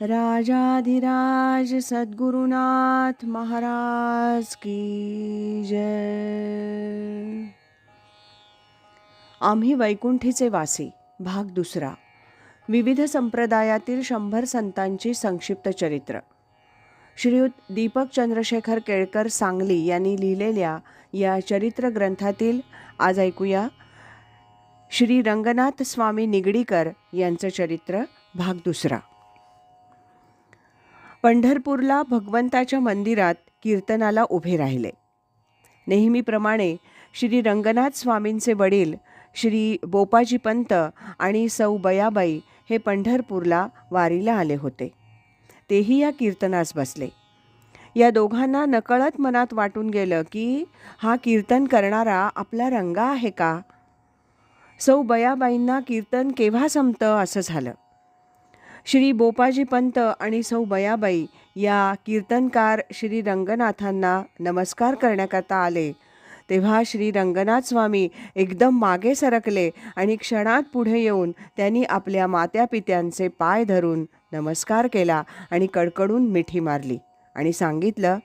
राजाधिराज सद्गुरुनाथ महाराज की जय। आम्ही वैकुंठीचे वासी भाग दुसरा विविध संप्रदायातील शंभर संतांची संक्षिप्त चरित्र. श्रीयुत दीपक चंद्रशेखर केळकर सांगली यांनी लिहिलेल्या या चरित्र ग्रंथातील आज ऐकूया श्री रंगनाथ स्वामी निगडीकर यांचं चरित्र भाग दुसरा. पंढरपूरला भगवंताच्या मंदिरात कीर्तनाला उभे राहिले. नेहमीप्रमाणे श्री रंगनाथ स्वामींचे वडील श्री बोपाजी पंत आणि सौ बयाबाई हे पंढरपूरला वारीला आले होते. तेही या कीर्तनास बसले. या दोघांना नकळत मनात वाटून गेलं की हा कीर्तन करणारा आपला रंगा आहे का? सौ बयाबाईंना कीर्तन केव्हा संपतं? असं झालं. श्री बोपाजी पंत आणि सौ बयाबाई या कीर्तनकार श्री रंगनाथांना नमस्कार करण्याकरता आले. तेव्हा श्री रंगनाथ स्वामी एकदम मागे सरकले आणि क्षणात पुढे येऊन त्यांनी आपल्या मात्यापित्यांचे पाय धरून नमस्कार केला आणि कडकडून मिठी मारली आणि सांगितलं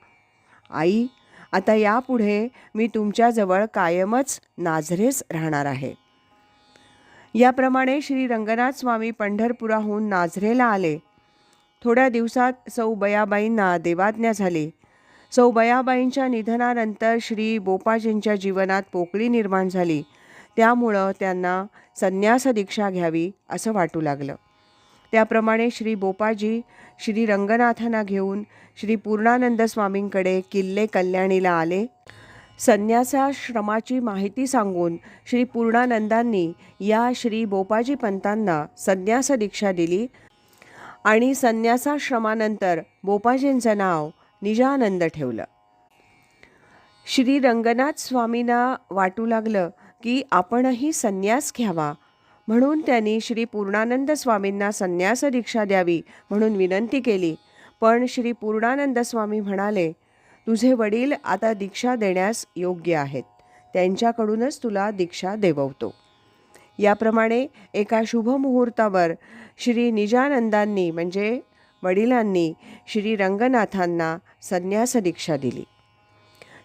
आई आता यापुढे मी तुमच्याजवळ कायमच नाझरेच राहणार आहे. याप्रमाणे श्री रंगनाथ स्वामी पंढरपुराहून नाझरेला आले. थोड्या दिवसात सौ बयाबाईंना देवाज्ञा झाली. सौ बयाबाईंच्या निधनानंतर श्री बोपाजींच्या जीवनात पोकळी निर्माण झाली. त्यामुळं त्यांना संन्यास दीक्षा घ्यावी असं वाटू लागलं. त्याप्रमाणे श्री बोपाजी श्री रंगनाथांना घेऊन श्री पूर्णानंद स्वामींकडे किल्ले कल्याणीला आले. संन्यासाश्रमाची माहिती सांगून श्री पूर्णानंदांनी या श्री बोपाजी पंतांना संन्यास दीक्षा दिली आणि संन्यासाश्रमानंतर बोपाजींचं नाव निजानंद ठेवलं. श्री रंगनाथ स्वामींना वाटू लागलं की आपणही संन्यास घ्यावा म्हणून त्यांनी श्री पूर्णानंद स्वामींना संन्यास दीक्षा द्यावी म्हणून विनंती केली. पण श्री पूर्णानंद स्वामी म्हणाले तुझे वडील आता दीक्षा देण्यास योग्य आहेत. त्यांच्याकडूनच तुला दीक्षा देववतो. याप्रमाणे एका शुभ मुहूर्तावर श्री निजानंदांनी म्हणजे वडिलांनी श्री रंगनाथांना संन्यास दीक्षा दिली.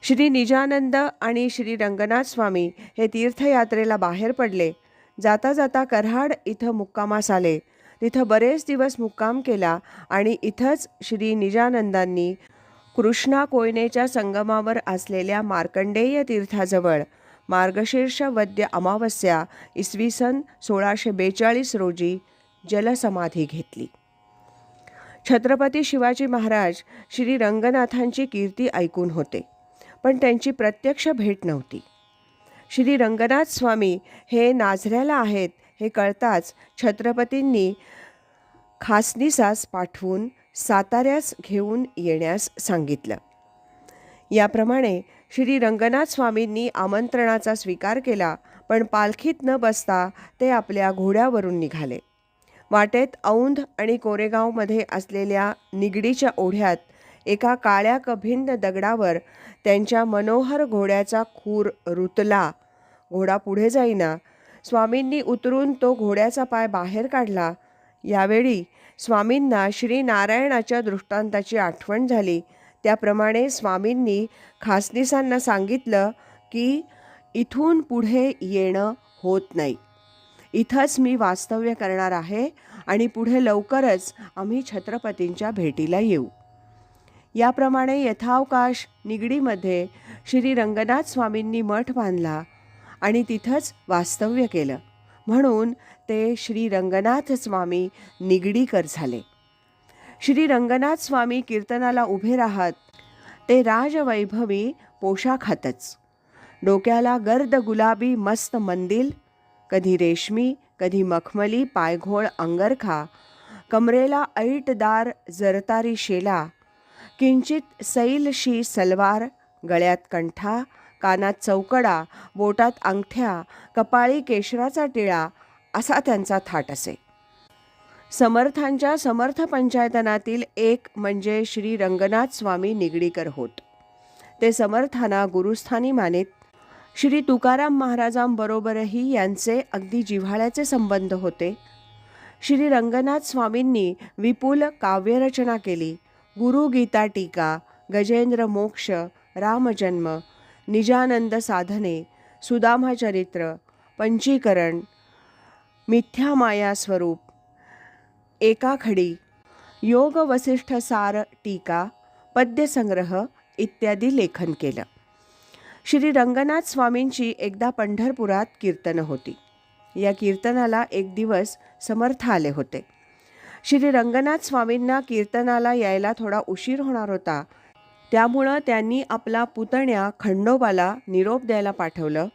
श्री निजानंद आणि श्री रंगनाथ स्वामी हे तीर्थयात्रेला बाहेर पडले. जाता जाता कराड इथं मुक्कामास आले. तिथं बरेच दिवस मुक्काम केला आणि इथंच श्री निजानंदांनी कृष्णा कोयनेच्या संगमावर असलेल्या मार्कंडेय तीर्थाजवळ मार्गशीर्ष वद्य अमावस्या इसवी सन सोळाशे बेचाळीस रोजी जलसमाधी घेतली. छत्रपती शिवाजी महाराज श्री रंगनाथांची कीर्ती ऐकून होते पण त्यांची प्रत्यक्ष भेट नव्हती. श्री रंगनाथ स्वामी हे नाझऱ्याला आहेत हे कळताच छत्रपतींनी खासनीसास पाठवून साताऱ्यास घेऊन येण्यास सांगितलं. याप्रमाणे श्री रंगनाथ स्वामींनी आमंत्रणाचा स्वीकार केला पण पालखीत न बसता ते आपल्या घोड्यावरून निघाले. वाटेत औंध आणि कोरेगावमध्ये असलेल्या निगडीच्या ओढ्यात एका काळ्या कभिन्न दगडावर त्यांच्या मनोहर घोड्याचा खूर रुतला. घोडा पुढे जाईना स्वामींनी उतरून तो घोड्याचा पाय बाहेर काढला यावेळी स्वामींना श्री नारायणाच्या दृष्टांताची आठवण झाली. त्याप्रमाणे स्वामींनी खासदिसांना सांगितलं की इथून पुढे येणं होत नाही. इथंच मी वास्तव्य करणार आहे आणि पुढे लवकरच आम्ही छत्रपतींच्या भेटीला येऊ. याप्रमाणे यथावकाश निगडीमध्ये श्री रंगनाथ स्वामींनी मठ बांधला आणि तिथंच वास्तव्य केलं. म्हणून ते श्री रंगनाथ स्वामी निगडीकर झाले. श्री रंगनाथ स्वामी कीर्तनाला उभे राहत ते राजवैभवी पोशाखातच. डोक्याला गर्द गुलाबी मस्त मंदिल कधी रेशमी कधी मखमली पायघोळ अंगरखा कमरेला ऐटदार जरतारी शेला किंचित सैलशी सलवार गळ्यात कंठा कानात चौकडा बोटात अंगठ्या कपाळी केशराचा टिळा असा त्यांचा थाट असे. समर्थांच्या समर्थ पंचायतनातील एक म्हणजे श्री रंगनाथ स्वामी निगडीकर होत. ते समर्थांना गुरुस्थानी मानित. श्री तुकाराम महाराजांबरोबरही यांचे अगदी जिव्हाळ्याचे संबंध होते. श्री रंगनाथ स्वामींनी विपुल काव्यरचना केली. गुरुगीता टीका गजेंद्र मोक्ष रामजन्म निजानंद साधने सुदामाचरित्र पंचीकरण मिथ्या माया स्वरूप एकाखडी योग वसिष्ठ सार टीका पद्यसंग्रह इत्यादी लेखन केलं. श्री रंगनाथ स्वामींची एकदा पंढरपुरात कीर्तनं होती. या कीर्तनाला एक दिवस समर्थ आले होते. श्री रंगनाथ स्वामींना कीर्तनाला यायला थोडा उशीर होणार होता त्यामुळं त्यांनी आपला पुतण्या खंडोबाला निरोप द्यायला पाठवलं.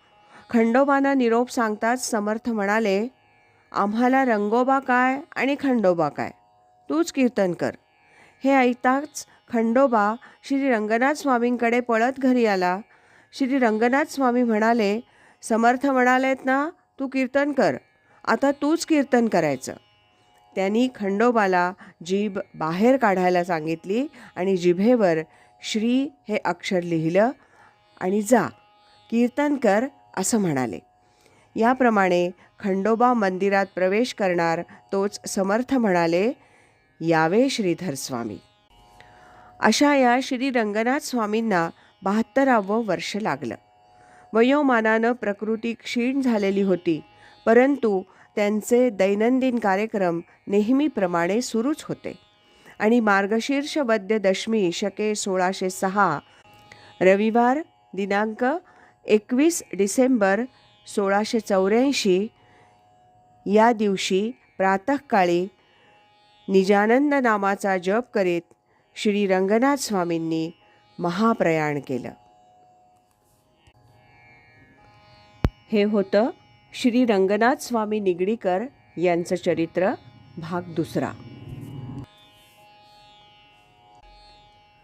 खंडोबांना निरोप सांगताच समर्थ म्हणाले आम्हाला रंगोबा काय आणि खंडोबा काय? तूच कीर्तन कर. हे ऐकताच खंडोबा श्री रंगनाथ स्वामींकडे पळत घरी आला. श्री रंगनाथ स्वामी म्हणाले समर्थ म्हणालेत ना तू कीर्तन कर. आता तूच कीर्तन करायचं. त्यांनी खंडोबाला जीभ बाहेर काढायला सांगितली आणि जिभेवर श्री हे अक्षर लिहिलं आणि जा कीर्तन कर असं म्हणाले. याप्रमाणे खंडोबा मंदिरात प्रवेश करणार तोच समर्थ म्हणाले यावे श्रीधर स्वामी. अशा या श्री रंगनाथ स्वामींना बहात्तरावं वर्ष लागलं. वयोमानानं प्रकृती क्षीण झालेली होती परंतु त्यांचे दैनंदिन कार्यक्रम नेहमीप्रमाणे सुरूच होते. आणि मार्गशीर्ष वद्य दशमी शके सोळाशे सहा. रविवार दिनांक एकवीस डिसेंबर सोळाशे चौऱ्याऐंशी. या दिवशी प्रातःकाळी निजानंद नामाचा जप करीत श्री रंगनाथ स्वामींनी महाप्रयाण केलं. हे होतं श्री रंगनाथ स्वामी निगडीकर यांचं चरित्र भाग दुसरा.